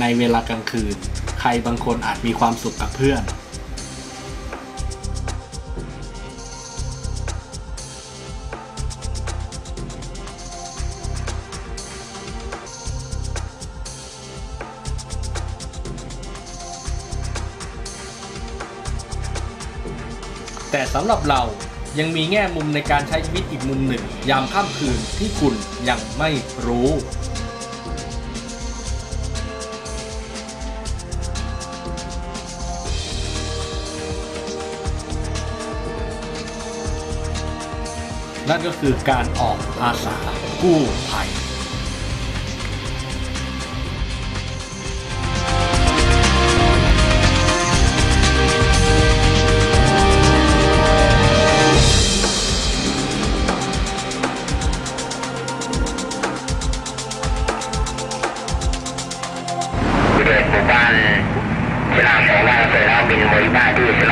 ในเวลากลางคืน ใครบางคนอาจมีความสุขกับเพื่อน แต่สำหรับเรายังมีแง่มุมในการใช้ชีวิตอีกมุมหนึ่ง ยามค่ำคืนที่คุณยังไม่รู้ นั่นก็คือการออกอาสากู้ภัยบริเวณหมู่บ้านสนามของบ้านเสร็จแล้วบินบริบ้านที่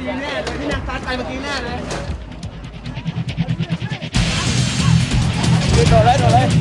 ตีแน่เลยที่นางซัดไปเมื่อกี้แน่เลยโดดเลยโดดเลย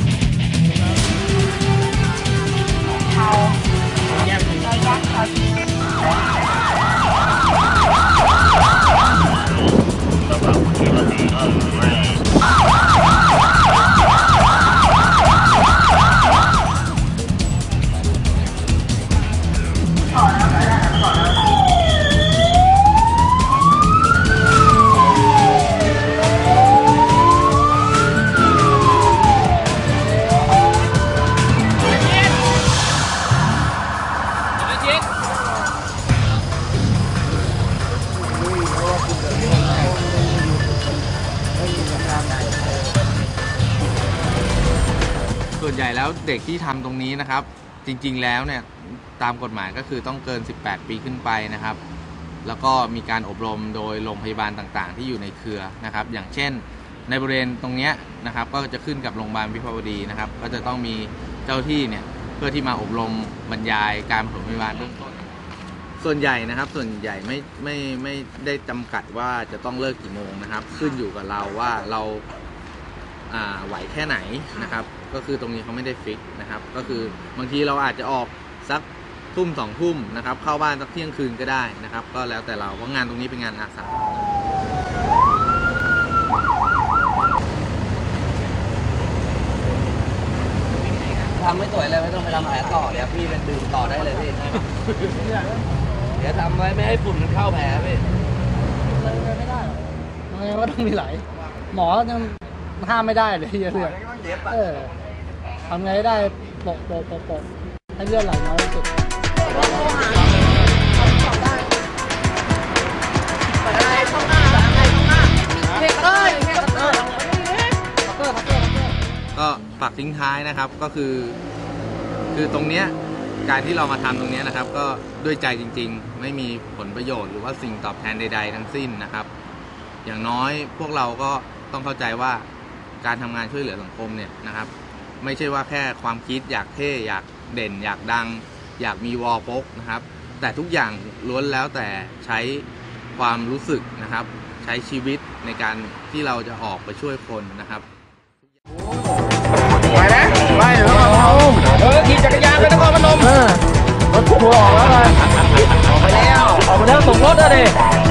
วนใหญ่แล้วเด็กที่ทำตรงนี้นะครับ จริงๆแล้วเนี่ยตามกฎหมายก็คือต้องเกิน 18 ปีขึ้นไปนะครับ แล้วก็มีการอบรมโดยโรงพยาบาลต่างๆ ที่อยู่ในเครือนะครับ อย่างเช่น ในบริเวณตรงนี้นะครับ ก็จะขึ้นกับโรงพยาบาลวิภาวดีนะครับ ก็จะต้องมีเจ้าที่เนี่ยเพื่อที่มาอบรมบรรยายการปฐมพยาบาลเบื้องต้นส่วนใหญ่นะครับส่วนใหญ่ไม่ไม่ไม่ได้จำกัดว่าจะต้องเลิกกี่โมงนะครับ ขึ้นอยู่กับเราว่าเรา ไหวแค่ไหนนะครับ ก็คือตรงนี้เขาไม่ได้ฟิกนะครับ ก็คือบางทีเราอาจจะออกสักทุ่มสองทุ่มนะครับ เข้าบ้านสักเที่ยงคืนก็ได้นะครับ ก็แล้วแต่เราเพราะงานตรงนี้เป็นงานอาสาทำไม่สวยเลยไม่ต้องไปทำแผลต่อเดี๋ยวพี่เป็นดื่มต่อได้เลยพี่เดี๋ยวทำไว้ไม่ให้ฝุ่นมันเข้าแผลพี่เลยไม่ได้หรอกยังไงก็ต้องมีไหลหมอยัง ห้ามไม่ได้เลยเยอะเลยเออทำไงได้โปะโปะโปะโปะให้เลือดไหลน้อยที่สุดก็ฝากทิ้งท้ายนะครับก็คือ คือตรงเนี้ยการที่เรามาทำตรงเนี้ยนะครับ ก็ด้วยใจจริง ๆ ไม่มีผลประโยชน์หรือว่าสิ่งตอบแทนใด ๆ ทั้งสิ้นนะครับ อย่างน้อยพวกเราก็ต้องเข้าใจว่า การทำงานช่วยเหลือสังคมเนี่ยนะครับ ไม่ใช่ว่าแค่ความคิดอยากเท่อยากเด่น อยากดัง อยากมีวอลพกนะครับ แต่ทุกอย่างล้วนแล้วแต่ใช้ความรู้สึกนะครับ ใช้ชีวิตในการที่เราจะออกไปช่วยคนนะครับไปนะไปแล้วเออขี่จักรยานไปนครพนมเออรถทัวร์ออกแล้วเลยออกไปแล้วออกไปแล้วส่งรถเลย